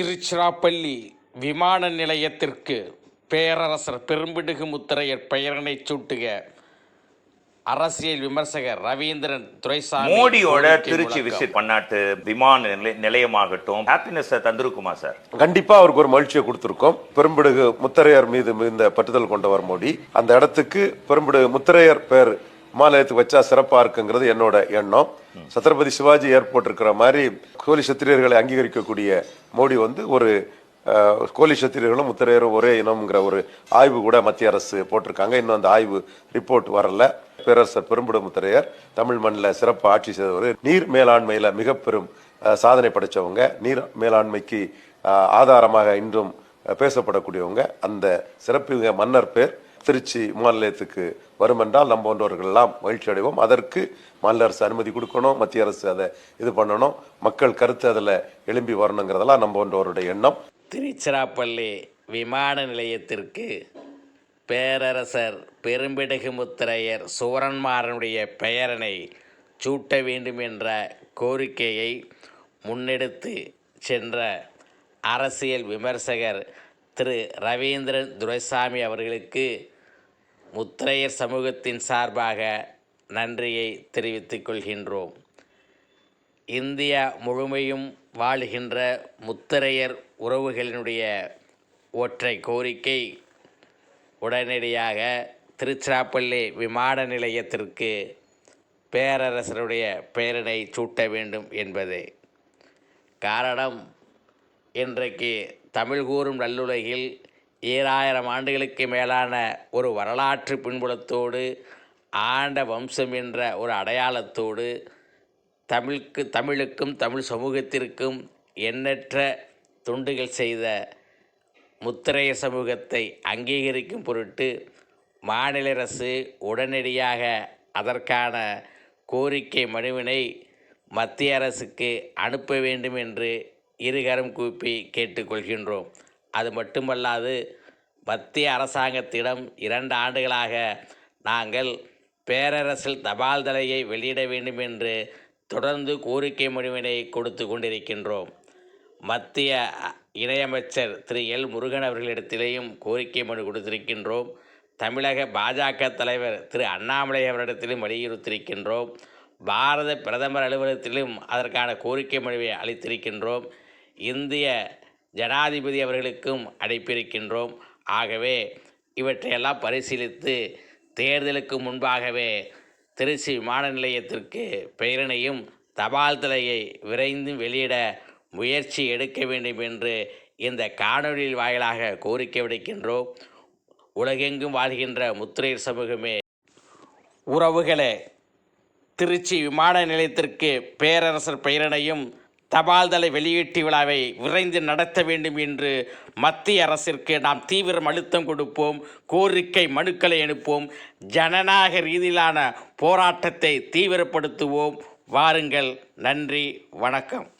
திருச்சிராப்பள்ளி விமான நிலையத்திற்கு பேரரசர் பெரும்பிடுகு முத்திரையர் பெயரினை சூட்டுக அரசியல் விமர்சகர் ரவீந்திரன் துரைசாமி மோடியோட திருச்சி. விசிட் பன்னாட்டு விமான நிலை- நிலையமாகட்டும் ஹாப்பினஸ் தந்திருக்குமா சார்? கண்டிப்பா அவருக்கு ஒரு மகிழ்ச்சியை கொடுத்திருக்கோம். பெரும்பிடுகு முத்தரையர் மீது இந்த பற்றுதல் கொண்டவர் மோடி. அந்த இடத்துக்கு பெரும்பிடுகு முத்தரையர் பேர் மாநிலத்துக்கு வச்சா சிறப்பா இருக்குங்கிறது என்னோட எண்ணம். சத்ரபதி சிவாஜி ஏர்போர்ட் இருக்கிற மாதிரி கோலி சத்திரியர்களை அங்கீகரிக்கக்கூடிய மோடி வந்து ஒரு கோலி சத்திரியர்களும் முத்திரையரும் ஒரே இனம்ங்கிற ஒரு ஆய்வு கூட மத்திய அரசு போட்டிருக்காங்க. இன்னும் அந்த ஆய்வு ரிப்போர்ட் வரல. பேரரசர் பெரும்புட முத்திரையர் தமிழ் மண்ணில் சிறப்பு ஆட்சி செய்தவர் நீர் மேலாண்மையில் மிக பெரும் சாதனை படைச்சவங்க. நீர் மேலாண்மைக்கு ஆதாரமாக இன்றும் பேசப்படக்கூடியவங்க. அந்த சிறப்பு மன்னர் பேர் திருச்சி மாநிலத்துக்கு வரும் என்றால் நம்ம போன்றவர்கள் எல்லாம் மகிழ்ச்சி அடைவோம். அதற்கு மாநில அரசு அனுமதி கொடுக்கணும். மத்திய அரசு அதை இது பண்ணணும். மக்கள் கருத்து அதில் எழும்பி வரணுங்கிறதெல்லாம் நம்ம போன்றவருடைய எண்ணம். திருச்சிராப்பள்ளி விமான நிலையத்திற்கு பேரரசர் பெரும்பிடுகு முத்திரையர் சுவரன்மாரனுடைய பெயரனை சூட்ட வேண்டும் என்ற கோரிக்கையை முன்னெடுத்து சென்ற அரசியல் விமர்சகர் திரு ரவீந்திரன் துரைசாமி அவர்களுக்கு முத்திரையர் சமூகத்தின் சார்பாக நன்றியை தெரிவித்துக் கொள்கின்றோம். இந்தியா முழுமையும் வாழுகின்ற முத்தரையர் உறவுகளினுடைய ஒற்றை கோரிக்கை உடனடியாக திருச்சிராப்பள்ளி விமான நிலையத்திற்கு பேரரசருடைய பெயரினை சூட்ட வேண்டும் என்பது. காரணம் இன்றைக்கு தமிழ் கூறும் நல்லுலகில் ஏழாயிரம் ஆண்டுகளுக்கு மேலான ஒரு வரலாற்று பின்புலத்தோடு ஆண்ட வம்சம் என்ற ஒரு அடையாளத்தோடு தமிழுக்கு தமிழுக்கும் தமிழ் சமூகத்திற்கும் எண்ணற்ற தொண்டுகள் செய்த முத்திரைய சமூகத்தை அங்கீகரிக்கும் பொருட்டு மாநில அரசு உடனடியாக அதற்கான கோரிக்கை மனுவினை மத்திய அரசுக்கு அனுப்ப வேண்டும் என்று இருகரம் கூப்பி கேட்டுக்கொள்கின்றோம். அது மட்டுமல்லாது மத்திய அரசாங்கத்திடம் இரண்டு ஆண்டுகளாக நாங்கள் பேரரசில் தபால் தலையை வெளியிட வேண்டும் என்று தொடர்ந்து கோரிக்கை மனுவினை கொடுத்து கொண்டிருக்கின்றோம். மத்திய இணையமைச்சர் திரு. எல். முருகன் அவர்களிடத்திலேயும் கோரிக்கை மனு கொடுத்திருக்கின்றோம். தமிழக பாஜக தலைவர் திரு. அண்ணாமலை அவரிடத்திலும் வலியுறுத்தியிருக்கின்றோம். பாரத பிரதமர் அலுவலகத்திலும் அதற்கான கோரிக்கை மனுவை அளித்திருக்கின்றோம். இந்திய ஜனாதிபதி அவர்களுக்கும் அடைப்பிருக்கின்றோம். ஆகவே இவற்றையெல்லாம் பரிசீலித்து தேர்தலுக்கு முன்பாகவே திருச்சி விமான நிலையத்திற்கு பெயரினையும் தபால் தலையை விரைந்து வெளியிட முயற்சி எடுக்க வேண்டும் என்று இந்த காணொலியில் வாயிலாக கோரிக்கை விடுக்கின்றோம். உலகெங்கும் வாழ்கின்ற முத்திரையர் சமூகமே உறவுகளே திருச்சி விமான நிலையத்திற்கு பேரரசர் பெயரினையும் தபால் தலை வெளியீட்டு விழாவை விரைந்து நடத்த வேண்டும் என்று மத்திய அரசிற்கு நாம் தீவிரம் அழுத்தம் கொடுப்போம் கோரிக்கை மனுக்களை அனுப்புவோம் ஜனநாயக ரீதியிலான போராட்டத்தை தீவிரப்படுத்துவோம். வாருங்கள் நன்றி வணக்கம்.